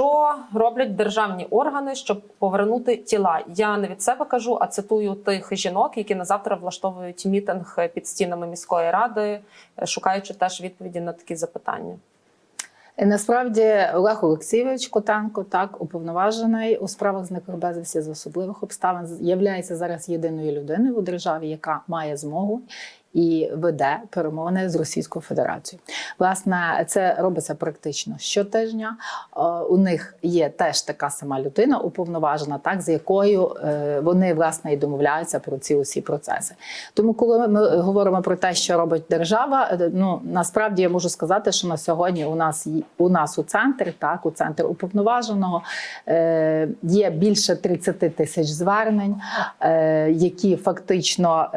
Що роблять державні органи, щоб повернути тіла? Я не від себе кажу, а цитую тих жінок, які на завтра влаштовують мітинг під стінами міської ради, е, шукаючи теж відповіді на такі запитання. Насправді Олег Олексійович Котенко, так уповноважений у справах зниклих безвісті з особливих обставин, являється зараз єдиною людиною у державі, яка має змогу і веде перемовини з Російською Федерацією. Власне, це робиться практично щотижня. Е, У них є теж така сама людина, уповноважена, так з якою е, вони власне і домовляються про ці усі процеси. Тому, коли ми говоримо про те, що робить держава, е, ну насправді я можу сказати, що на сьогодні у нас у нас у центрі, так у центр уповноваженого є більше 30 тисяч звернень, які фактично.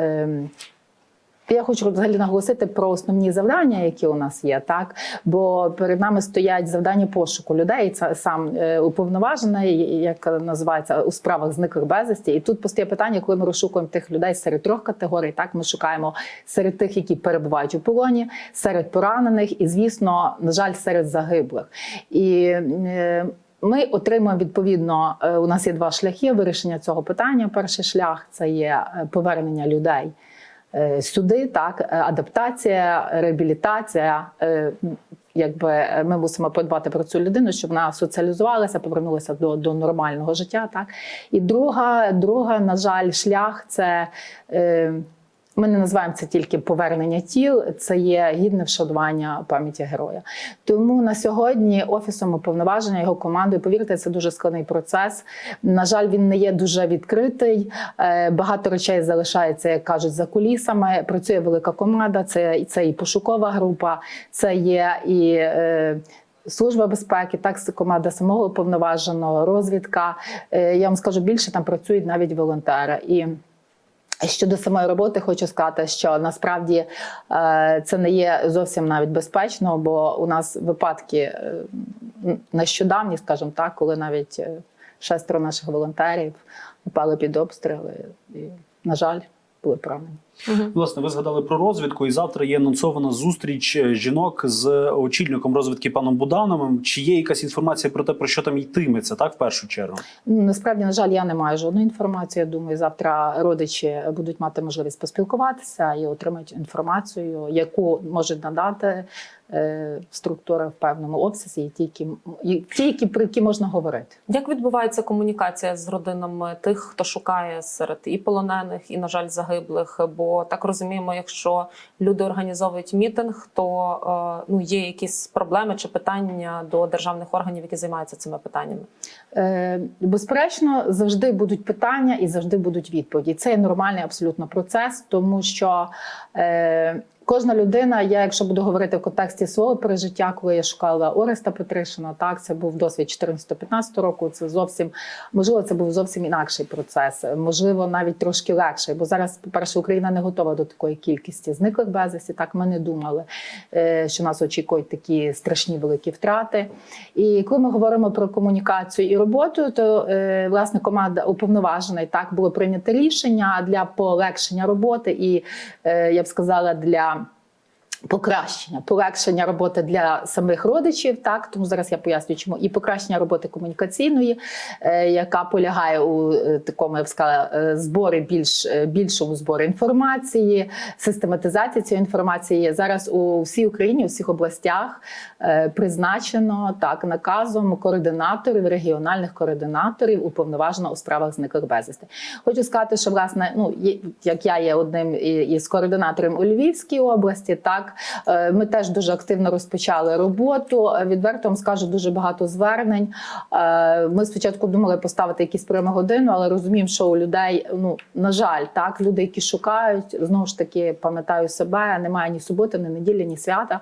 Я хочу взагалі наголосити про основні завдання, які у нас є, так бо перед нами стоять завдання пошуку людей. Це сам е, уповноважений, як називається у справах зниклих безвісті. І тут постає питання, коли ми розшукуємо тих людей серед трьох категорій. Так ми шукаємо серед тих, які перебувають у полоні, серед поранених, і звісно, на жаль, серед загиблих. І е, ми отримуємо відповідно. е, У нас є два шляхи вирішення цього питання. Перший шлях це є повернення людей сюди, так, е, адаптація, реабілітація. е, Якби е, ми мусимо подбати про цю людину, щоб вона соціалізувалася, повернулася до, до нормального життя. Так і друга, друга, на жаль, шлях це. Е, ми не називаємо це тільки повернення тіл, це є гідне вшанування пам'яті героя. Тому на сьогодні офісом уповноваження його командою, повірте, це дуже складний процес. На жаль, він не є дуже відкритий. Е, Багато речей залишається, як кажуть, за кулісами. Працює велика команда. Це, це і пошукова група, це є і. е, Служба безпеки, так команда самого уповноваженого, розвідка. Е, Я вам скажу більше, там працюють навіть волонтери. І Щодо самої роботи, хочу сказати, що насправді е, це не є зовсім навіть безпечно, бо у нас випадки е, нещодавні, скажімо так, коли навіть е, шестеро наших волонтерів попали під обстріли і, на жаль, були поранені. Власне, ви згадали про розвідку, і завтра є анонсована зустріч е, жінок з очільником розвідки паном Будановим. Чи є якась інформація про те, про що там йтиметься, так в першу чергу? Ну, Насправді, на жаль, я не маю жодної інформації. Я думаю, завтра родичі будуть мати можливість поспілкуватися і отримають інформацію, яку можуть надати е, структури в певному обсязі, і ті, які, і ті, які про які можна говорити. Як відбувається комунікація з родинами тих, хто шукає серед і полонених, і, на жаль, загиблих? Бо так розуміємо, якщо люди організовують мітинг, то е, ну є якісь проблеми чи питання до державних органів, які займаються цими питаннями. Е, Безперечно, завжди будуть питання і завжди будуть відповіді. Це нормальний абсолютно процес, тому що е, кожна людина, я, якщо буду говорити в контексті свого пережиття, коли я шукала Ореста Петришина, так це був досвід 14-15 року. Це зовсім можливо, це був зовсім інакший процес, можливо, навіть трошки легший. Бо зараз, по-перше, Україна не готова до такої кількості зниклих безвісті. Так ми не думали, е, що нас очікують такі страшні великі втрати. І коли ми говоримо про комунікацію і роботу, то е, власне команда уповноважена і так було прийнято рішення для полегшення роботи, і е, я б сказала, для Покращення, полегшення роботи для самих родичів, так тому зараз я поясню, чому і покращення роботи комунікаційної, е, яка полягає у е, такому, я б сказала, е, зборі більш більшому зборі інформації, систематизації цієї інформації. Зараз у всій Україні, у всіх областях призначено так наказом координаторів, регіональних координаторів уповноважено у справах зниклих безвісти. Хочу сказати, що власне, ну як я є одним із координаторів у Львівській області, так е, ми теж дуже активно розпочали роботу. Е, Відверто вам скажу дуже багато звернень. Е, Ми спочатку думали поставити якісь прямо годину, але розуміємо, що у людей, ну на жаль, так люди, які шукають, знову ж таки пам'ятаю себе, немає ні суботи, ні неділі, ні свята.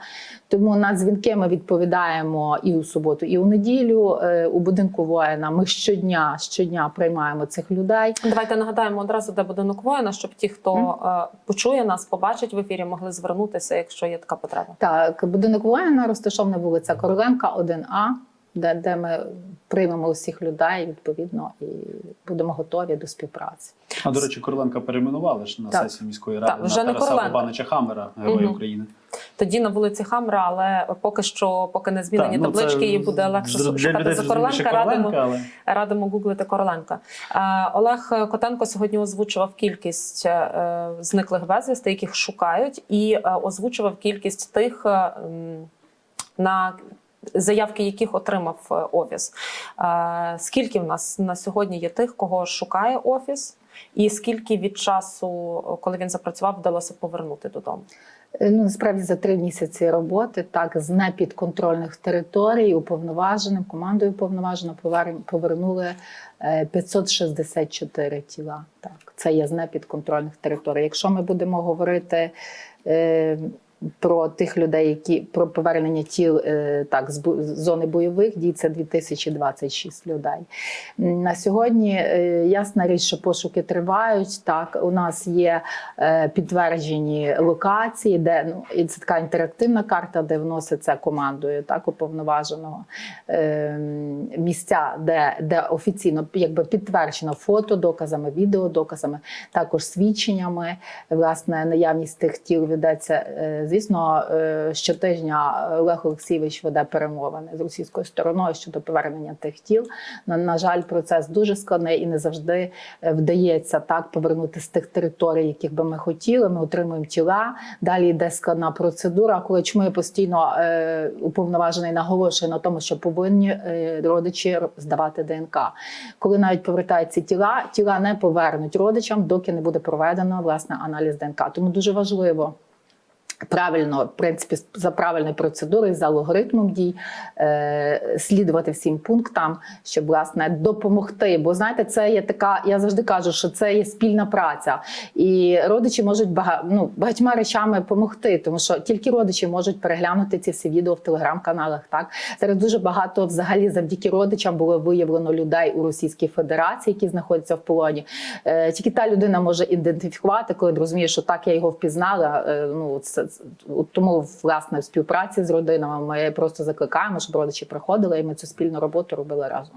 Тому на дзвінки ми відповідаємо і у суботу, і у неділю. У будинку воїна ми щодня, щодня приймаємо цих людей. Давайте нагадаємо одразу, де будинок воїна, щоб ті, хто е, почує нас, побачить в ефірі, могли звернутися, якщо є така потреба. Так, будинок воїна розташований вулиця Короленка, 1А, де, де ми приймемо усіх людей відповідно і будемо готові до співпраці. А до речі, Короленка перейменували ж на Так. сесії міської ради Так, вже на не Тараса Бабанича Хамера, Героя Мгм. України. тоді на вулиці Хамра, але поки що, поки не змінені Так, ну, це таблички, її буде легше шукати за Короленка. Радимо, але... радимо гуглити Короленка. Е, Олег Котенко сьогодні озвучував кількість е, зниклих безвісти, яких шукають, і е, озвучував кількість тих, е, на заявки яких отримав е, офіс. Е, Скільки в нас на сьогодні є тих, кого шукає офіс, і скільки від часу, коли він запрацював, вдалося повернути додому? Е, Ну, насправді за три місяці роботи, так, з непідконтрольних територій уповноваженим, командою уповноважено повернули е, 564 тіла. Так, це є з непідконтрольних територій. Якщо ми будемо говорити про тих людей, які про повернення тіл е, так, з зони бойових дій, це 2026 людей. На сьогодні е, ясна річ, що пошуки тривають. Так, у нас є е, підтверджені локації, де ну і це така інтерактивна карта, де вноситься командою так уповноваженого місця, де, де офіційно якби підтверджено фото, доказами, відеодоказами, також свідченнями. Власне, наявність тих тіл ведеться. Звісно, е, щотижня Олег Олексійович веде перемовини з російською стороною щодо повернення тих тіл. На, на жаль, процес дуже складний і не завжди е, вдається так повернути з тих територій, яких би ми хотіли. Ми отримуємо тіла. Далі йде складна процедура. Коли чому постійно е, уповноважений наголошує на тому, що повинні е, родичі здавати ДНК. Коли навіть повертаються тіла, тіла не повернуть родичам, доки не буде проведено власне аналіз ДНК. Тому дуже важливо. Правильно, в принципі, за правильною процедурою, за алгоритмом дій, е, слідувати всім пунктам, щоб власне допомогти. Бо знаєте, це є така. Я завжди кажу, що це є спільна праця, і родичі можуть бага, ну, багатьма речами допомогти, тому що тільки родичі можуть переглянути ці всі відео в телеграм-каналах. Так зараз дуже багато взагалі завдяки родичам було виявлено людей у Російській Федерації, які знаходяться в полоні. Е, тільки та людина може ідентифікувати, коли розуміє, що так я його впізнала. Е, ну це тому власне в співпраці з родинами ми просто закликаємо, щоб родичі приходили, і ми цю спільну роботу робили разом.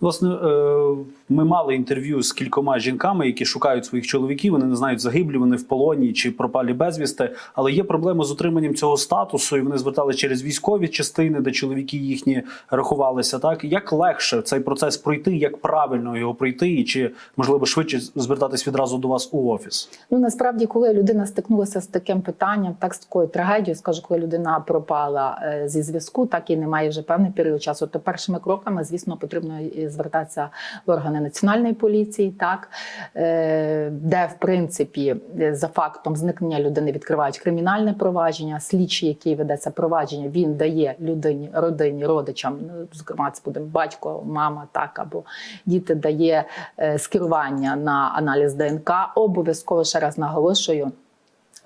Власне, е, ми мали інтерв'ю з кількома жінками, які шукають своїх чоловіків. Вони не знають загиблі, вони в полоні чи пропалі безвісти. Але є проблема з отриманням цього статусу, і вони звертали через військові частини, де чоловіки їхні рахувалися. Так як легше цей процес пройти, як правильно його пройти, і чи можливо швидше звертатись відразу до вас у офіс? Ну насправді, коли людина стикнулася з таким питанням, так з такою трагедією, скажу, коли людина пропала е, зі зв'язку, так і немає вже певний період часу. То першими кроками, звісно, потрібно звертатися в органи національної поліції, так е, де в принципі за фактом зникнення людини відкривають кримінальне провадження. Слідчий, який ведеться провадження, він дає людині, родині, родичам, ну, зокрема, це буде батько, мама, так або діти дає е, скерування на аналіз ДНК. Обов'язково ще раз наголошую.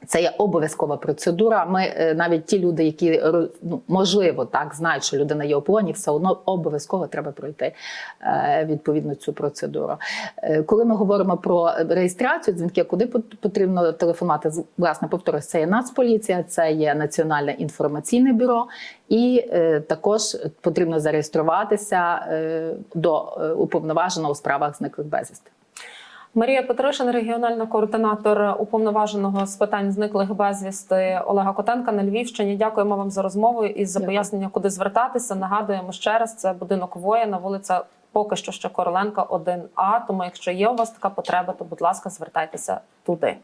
Це є обов'язкова процедура. Ми е, навіть ті люди, які ну, можливо так знають, що людина є у все одно обов'язково треба пройти е, відповідно цю процедуру. Е, коли ми говоримо про реєстрацію дзвінки, куди потрібно телефонувати? Власне, повторюсь, це є Нацполіція, це є Національне інформаційне бюро, і також потрібно зареєструватися до уповноваженого у справах зниклих безвісти. Марія Петришин, регіональна координатор уповноваженого з питань зниклих безвісти Олега Котенка на Львівщині. Дякуємо вам за розмову і за пояснення, куди звертатися. Нагадуємо ще раз, це будинок воїна, вулиця поки що ще Короленка, 1А. Тому, якщо є у вас така потреба, то будь ласка, звертайтеся туди.